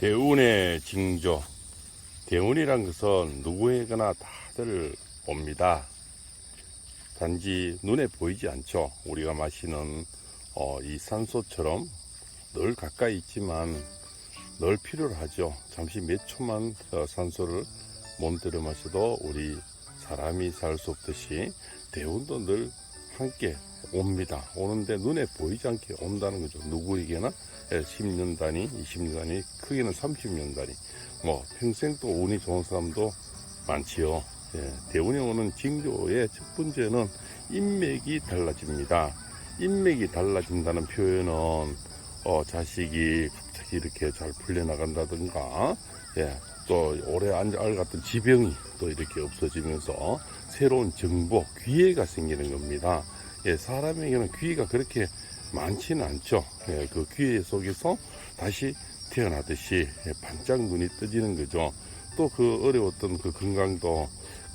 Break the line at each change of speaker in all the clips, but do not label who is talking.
대운의 징조. 대운이란 것은 누구에게나 다들 옵니다. 단지 눈에 보이지 않죠. 우리가 마시는 어, 이 산소처럼 늘 가까이 있지만 늘 필요로 하죠. 잠시 몇 초만 어, 산소를 몸 들여 마셔도 우리 사람이 살 수 없듯이 대운도 늘 함께 옵니다. 오는데 눈에 보이지 않게 온다는 거죠. 누구에게나 예, 10년 단위, 20년 단위, 크게는 30년 단위. 뭐 평생 또 운이 좋은 사람도 많지요. 예, 대운이 오는 징조의 첫 번째는 인맥이 달라집니다. 인맥이 달라진다는 표현은 어, 자식이 갑자기 이렇게 잘 풀려나간다든가, 예, 또 오래 안- 앓았던 지병이 또 이렇게 없어지면서 새로운 정보, 기회가 생기는 겁니다. 예, 사람에게는 기회가 그렇게 많지는 않죠. 예, 그 기회 속에서 다시 태어나듯이 예, 반짝 눈이 떠지는 거죠. 또 그 어려웠던 그 건강도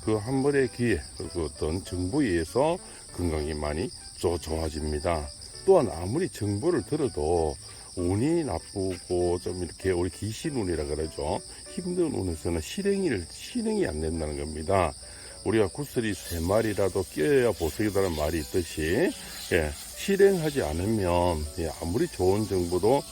그 한 번의 기회, 그 어떤 정보에 의해서 건강이 많이 조- 좋아집니다. 또한 아무리 정보를 들어도 운이 나쁘고 좀 이렇게 우리 귀신운이라 그러죠. 힘든 운에서는 실행을 실행이 안 된다는 겁니다. 우리가 구슬이 세 마리라도 끼어야 보석이다는 말이 있듯이 예, 실행하지 않으면 예, 아무리 좋은 정보도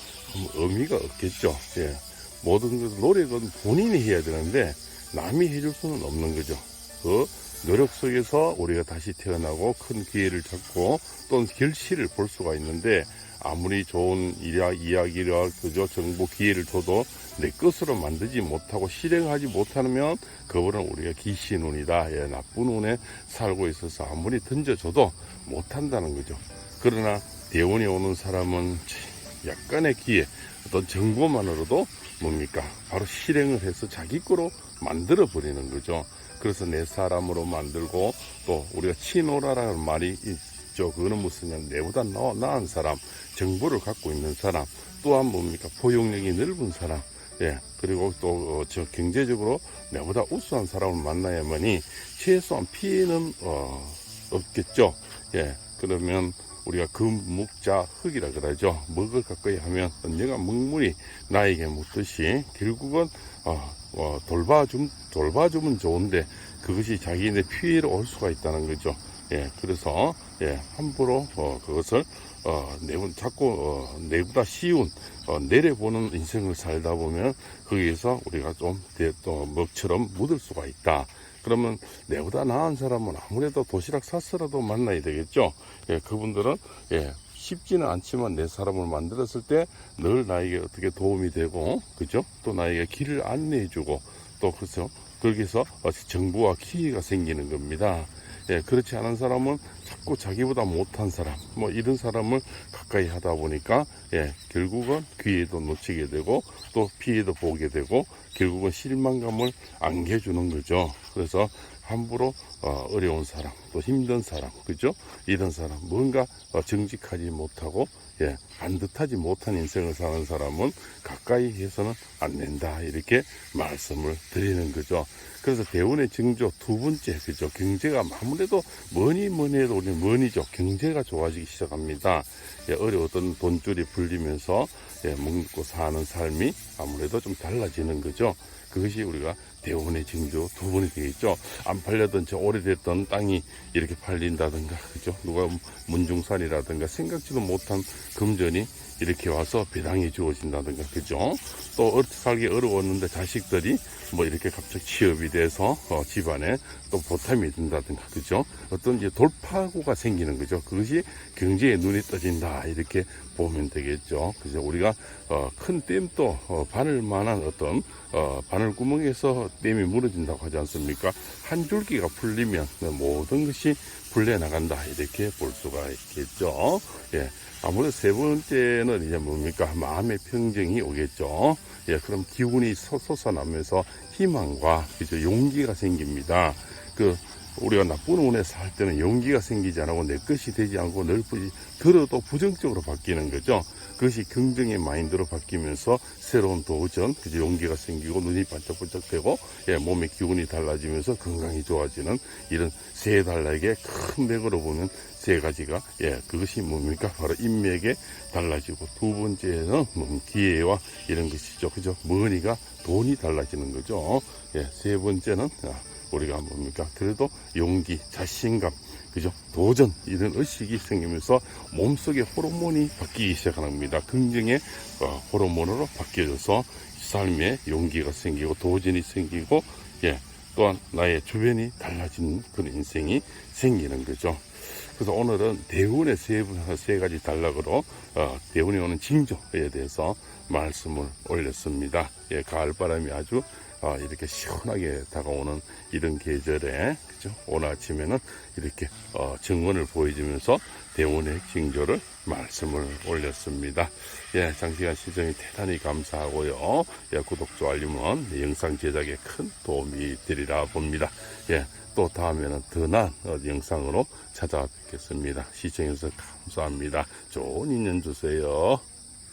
의미가 없겠죠. 예, 모든 것은 노력은 본인이 해야 되는데 남이 해줄 수는 없는 거죠. 그 노력 속에서 우리가 다시 태어나고 큰 기회를 찾고 또는 결실을 볼 수가 있는데 아무리 좋은 이야, 이야기라 그죠 정보 기회를 줘도 내 것으로 만들지 못하고 실행하지 못하면 그거는 우리가 귀신운이다. 예, 나쁜 운에 살고 있어서 아무리 던져줘도 못한다는 거죠. 그러나 대운이 오는 사람은 약간의 기회 어떤 정보만으로도 뭡니까? 바로 실행을 해서 자기 거로 만들어 버리는 거죠. 그래서 내 사람으로 만들고 또 우리가 치노라라는 말이 있죠. 그거는 무슨 내보다 나- 나은 사람 정보를 갖고 있는 사람 또한 뭡니까? 포용력이 넓은 사람. 예 그리고 또 어, 저 경제적으로 내보다 우수한 사람을 만나야만이 최소한 피해는 어, 없겠죠. 예 그러면 우리가 금묵자 흙이라 그러죠. 먹을 가까이 하면 언젠가 먹물이 나에게 묻듯이 결국은 어, 어, 돌봐줌 돌봐주면 좋은데 그것이 자기네 피해로 올 수가 있다는 거죠 예 그래서 예 함부로 어, 그것을 어, 내분 자꾸 어, 내보다 쉬운 어, 내려보는 인생을 살다 보면 거기에서 우리가 좀또 먹처럼 묻을 수가 있다. 그러면 내보다 나은 사람은 아무래도 도시락 샀어라도 만나야 되겠죠. 예, 그분들은 예, 쉽지는 않지만 내 사람을 만들었을 때 늘 나에게 어떻게 도움이 되고 그죠? 또 나에게 길을 안내해주고 또 그래서 거기서 어, 정보와 기회가 생기는 겁니다. 예, 그렇지 않은 사람은 자꾸 자기보다 못한 사람, 뭐 이런 사람을 가까이 하다 보니까 예, 결국은 기회도 놓치게 되고 또 피해도 보게 되고 결국은 실망감을 안겨주는 거죠. 그래서 함부로 어, 어려운 사람, 또 힘든 사람, 그죠? 이런 사람, 뭔가 어, 정직하지 못하고 예, 반듯하지 못한 인생을 사는 사람은 가까이 해서는 안 된다. 이렇게 말씀을 드리는 거죠. 그래서 대운의 징조 두 번째, 그죠? 경제가 아무래도 뭐니 뭐니 해도 우리 뭐니죠? 경제가 좋아지기 시작합니다. 예, 어려웠던 돈줄이 풀리면서 예, 먹고 사는 삶이 아무래도 좀 달라지는 거죠. 그것이 우리가 대운의 징조 두 번이 되겠죠. 안 팔려던 저 오래됐던 땅이 이렇게 팔린다든가, 그죠? 누가 문중산이라든가 생각지도 못한 금전이 이렇게 와서 배당이 주어진다든가, 그죠? 또 어- 살기 어려웠는데 자식들이 뭐 이렇게 갑자기 취업이 돼서 어, 집안에 또 보탬이 된다든가, 그죠? 어떤 이제 돌파구가 생기는 거죠. 그것이 경제에 눈이 떠진다 이렇게 보면 되겠죠. 그래서 우리가 어, 큰 댐도 어, 바늘 만한 어떤 어, 바늘 구멍에서 댐이 무너진다고 하지 않습니까? 한 줄기가 풀리면 그 모든 것이 풀려 나간다 이렇게 볼 수가 있겠죠. 예. 아무래도 세 번째는 이제 뭡니까? 마음의 평정이 오겠죠. 예, 그럼 기운이 솟- 솟아나면서 희망과 그죠 용기가 생깁니다. 그 우리가 나쁜 운에 살 때는 용기가 생기지 않고 내 것이 되지 않고 넓어지 들어도 부정적으로 바뀌는 거죠. 그것이 긍정의 마인드로 바뀌면서 새로운 도전, 그죠 용기가 생기고 눈이 반짝반짝 되고 예, 몸의 기운이 달라지면서 건강이 좋아지는 이런 세 달락의 큰 맥으로 보면 세 가지가 예 그것이 뭡니까? 바로 인맥에 달라지고 두 번째는 뭐 기회와 이런 것이죠. 그죠 머니가 돈이 달라지는 거죠. 예 세 번째는 아, 우리가 뭡니까 그래도 용기 자신감 그죠 도전 이런 의식이 생기면서 몸속의 호르몬이 바뀌기 시작합니다 긍정의 어, 호르몬으로 바뀌어져서 삶에 용기가 생기고 도전이 생기고 예 또한 나의 주변이 달라지는 그런 인생이 생기는 거죠. 그래서 오늘은 대운의 세, 분- 세 가지 단락으로 어, 대운이 오는 징조에 대해서 말씀을 올렸습니다. 예, 가을바람이 아주 어, 이렇게 시원하게 다가오는 이런 계절에 그죠? 오늘 아침에는 이렇게 어, 증언을 보여주면서 대운의 징조를 말씀을 올렸습니다. 예, 장시간 시청에 대단히 감사하고요. 예, 구독, 좋아요, 알림은 영상 제작에 큰 도움이 되리라 봅니다. 예, 또 다음에는 더 나은 어, 영상으로 찾아뵙겠습니다. 시청해주셔서 감사합니다. 좋은 인연 주세요.